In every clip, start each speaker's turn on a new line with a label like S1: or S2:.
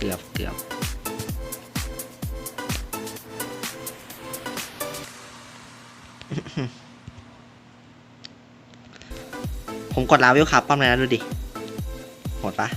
S1: เกื ผมกดลาวิวครับป้อมเลยนะดูดิโหดปะ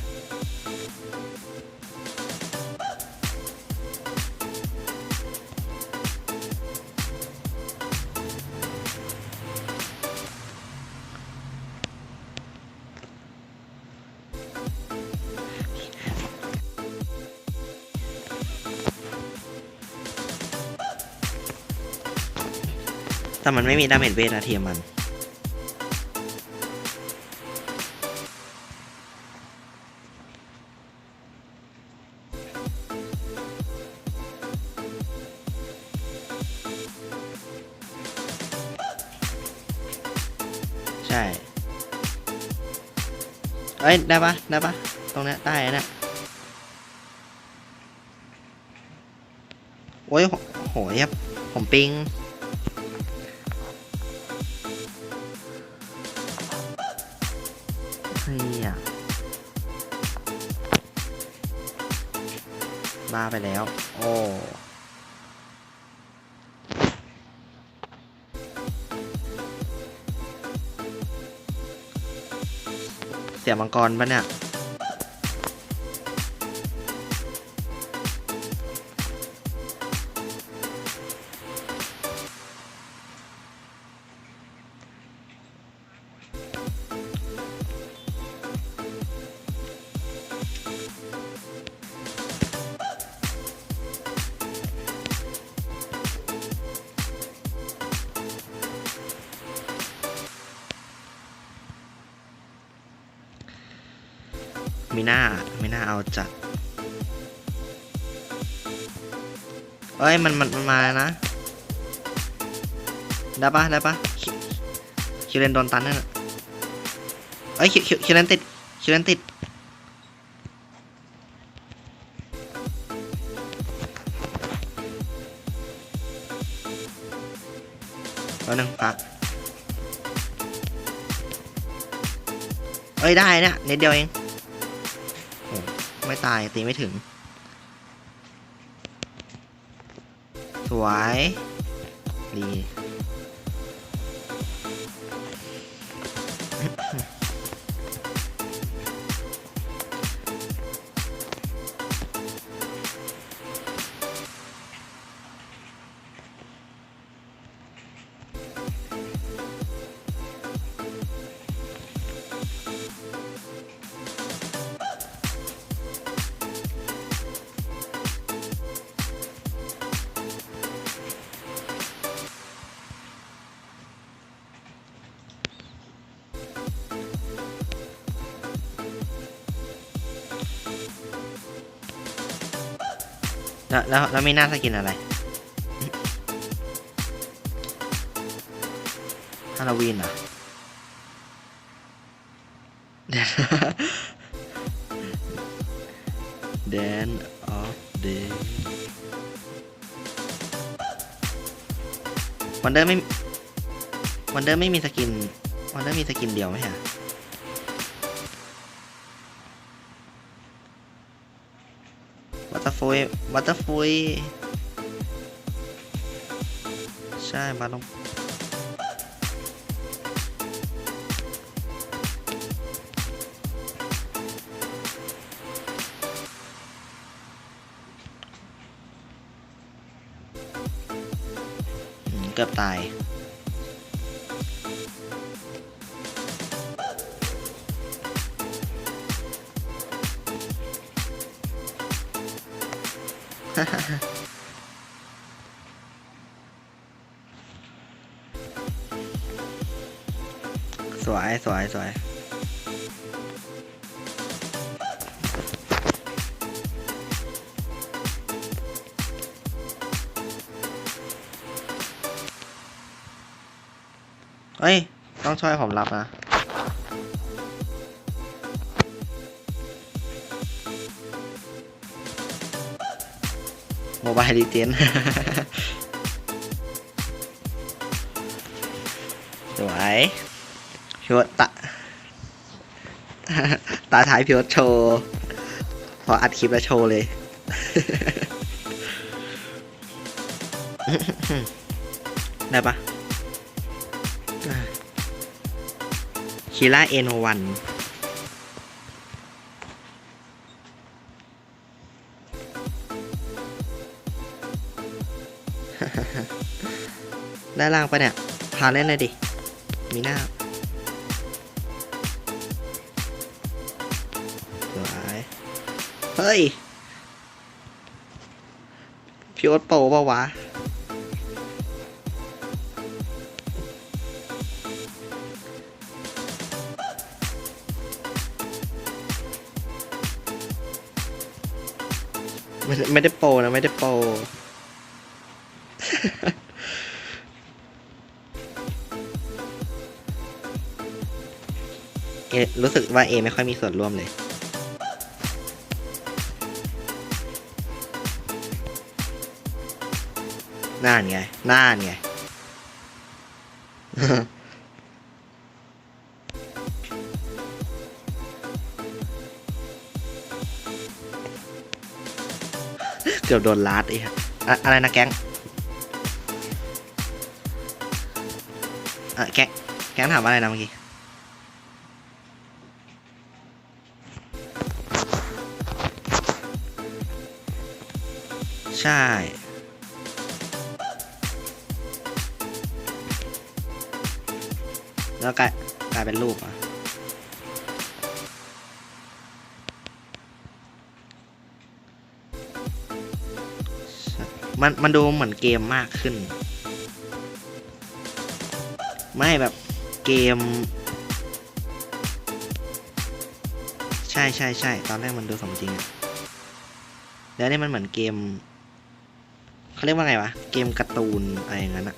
S1: แต่มันไม่มีดาเมจเวทนะเทียมมัน อ้ยได้ปะได้ปะตรงเนี้ยได้นะโอ้ยโหโหยครับผมปิงเฮียบ้าไปแล้ว โอ้ เสียมังกรปะเนี่ย มีหน้าไม่น่าเอาจัดเอ้ยมันมันมันมาแล้วนะ ได้ปะได้ปะคิวเลนโดนตันนั่นน่ะเอ้ยคิวคิวคิเลนติดคิวเลนติดแล้วหนึ่งปักเอ้ยได้เนี่ยนิดเดียวเอง ไม่ตายตีไม่ถึง สวย ดี แล้วแล้วแล้วไม่น่าสกินอะไรฮาโลวีนเหรอแดนออฟเดย์วันเดอร์ไม่วันเดอร์ไม่มีสกินวันเดอร์มีสกินเดียวไหมฮะ ฟุยวัตเตอร์ฟุยใช่มาลงเกือบตาย สวยสวยสวยเฮ้ย ต้องช่วยผมรับนะ โมบายดีเจนสวยพิวตะตาท้ายพิวโชว์พออัดคลิปแล้วโชว์เลย ได้ปะคีล่าเอโนวัน ได้ล่างไปเนี่ยพาเล่นเลยดิ มีหน้าสวยเฮ้ย พี่โอ๊ตโปรเปล่าวะไม่ได้โปนะ ไม่ได้โป เอรู้สึกว่าเอไม่ค่อยมีส่วนร่วมเลย น่านไง น่านไง เกือบโดนลาดอีกอะอะอะไรนะแก๊ง เอะแกแกถามอะไรนะเมื่อกี้ใช่ แล้วกลายกลายเป็นรูปอะมันมันดูเหมือนเกมมากขึ้น ไม่แบบเกม ใช่ใช่ใช่ตอนแรกมันดูสมจริงอะแล้วนี่มันเหมือนเกมเขาเรียกว่าไงวะ เกมการ์ตูนอะไรอย่างนั้นอะ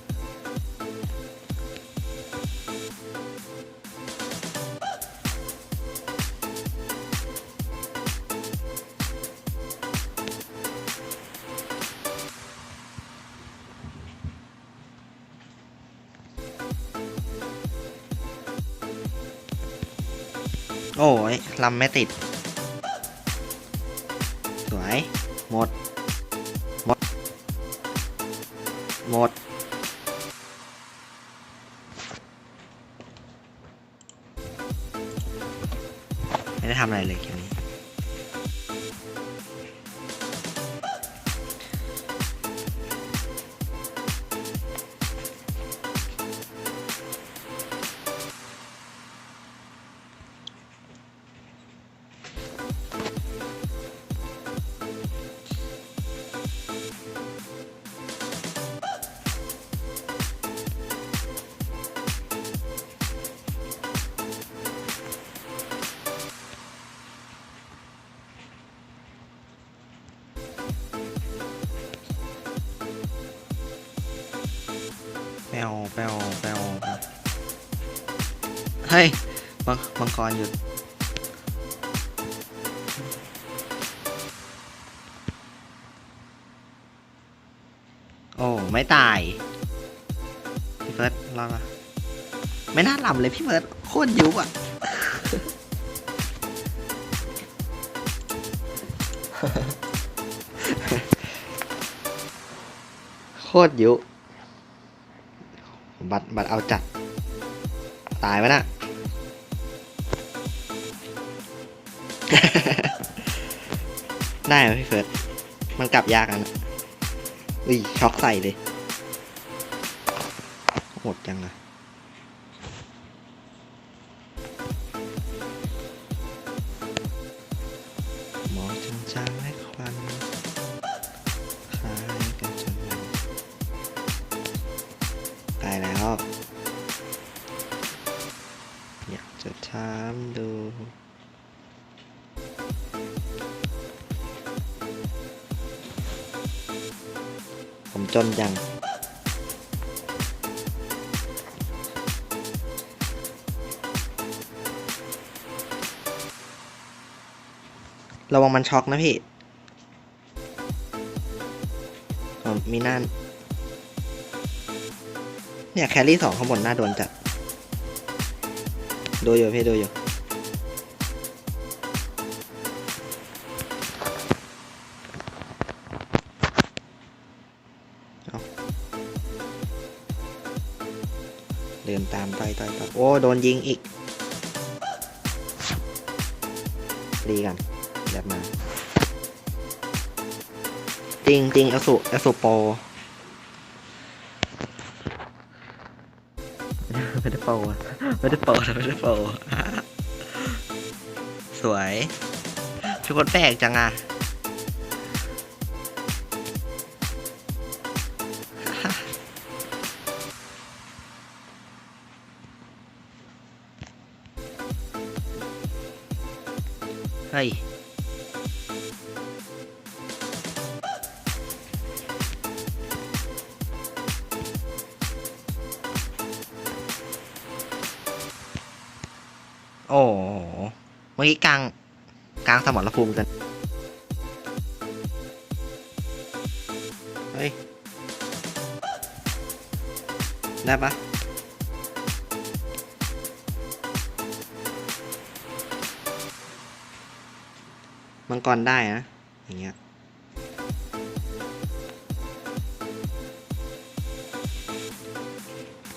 S1: โอ้ยลำไม่ติด สวย หมด วแปวแปวเฮ้ยมังมังกรหยุดโอ้ไม่ตาย พี่เฟิร์สรอดปะไม่น่าหลับเลยพี่เฟิร์สโคตรยุบอะโคตรยุ บัตรบัตรเอาจัด ตายไหมนะได้ไหมพี่เฟิร์สมันกลับยากอะนะอุ้ยช็อกใส่เลยโหดจังอะ จนยัง ระวังมันช็อกนะพี่มีน่านเนี่ย แครี่สองข้างบนหน้าโดนจัด ดูอยู่พี่ดูอยู่ เดินตามไปต่อยต่อโอ้ โดนยิงอีก ดีกันแบบมา จริงจริงเอสุเอสุโปรไม่ได้โปะไม่ได้โปะไม่ได้โปรสวยชุดคนแปลกจังอะ เฮ้ยโอ้เมื่อกี้กลางกลางสมรภูมิกัน เฮ้ย ได้ปะ มังกรได้นะ อย่างเงี้ย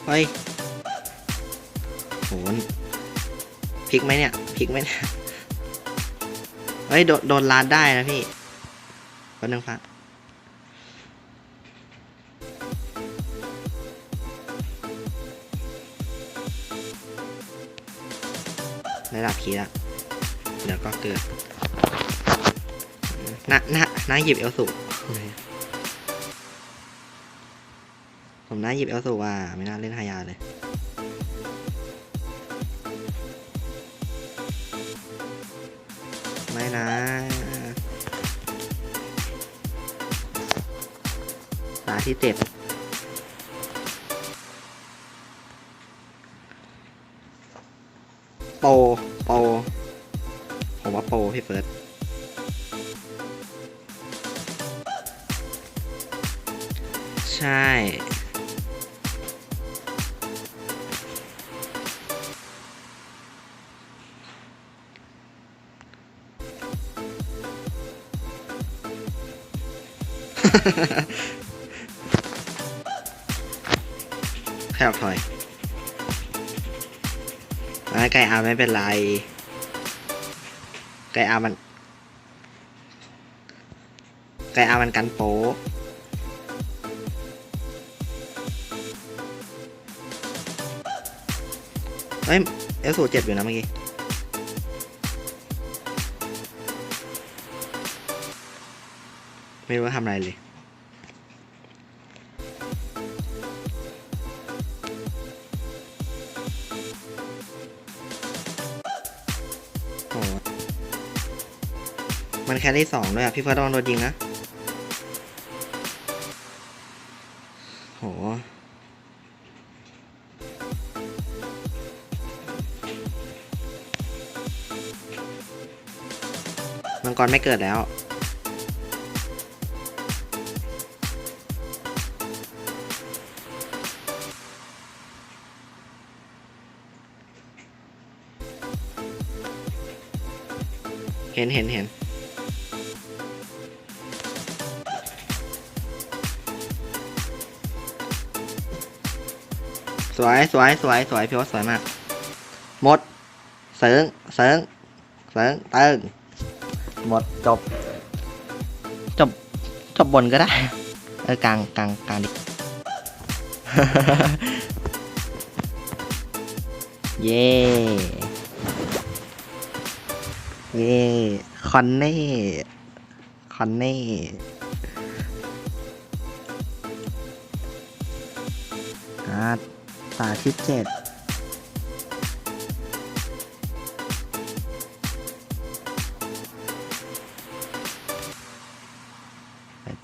S1: เฮ้ยโหนพลิกไหมเนี่ยพลิกไหมเนี่ยเฮ้ย โดนโดนลาดได้นะพี่แป๊บนึงฟังได้ดับคีละเดี๋ยวก็เกิด น้าน้าน้าหยิบเอลสูผมน่าหยิบเอลสูว่าไม่น่าเล่นฮายาเลยไม่นะตาที่เจ็ดโป โป ผมว่าโป พี่เฟิร์ส ใช่ แค่ถอยไม่ไก่อาไม่เป็นไร ไก่อามัน ไก่อามันกันโป๊ เฮ้ยเอลสูเจ็บอยู่นะเมื่อกี้ไม่รู้ว่าทำอะไรเลยมันแค่ได้สองด้วยอะ พี่เฟิร์สระวังโดนยิงนะ กรไม่เกิดแล้ว เห็นเห็นเห็นสวยสวยสวยสวยพี่ว่าสวยมาก หมด เสิงเสิงเสิงเติง หมดจบ จบ จบบนก็ได้ เออกลางกลางกลางดิ เย้เย้คอนเน่ คอนเน่อ่าตาที่เจ็ด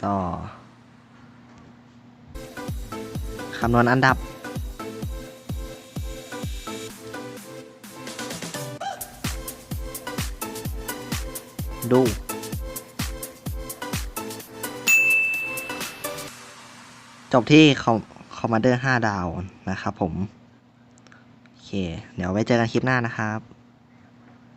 S1: ต่อคำนวณอันดับ ดู จบที่คอมมานเดอร์ 5 ดาวนะครับผม โอเค เดี๋ยวไว้เจอกันคลิปหน้านะครับ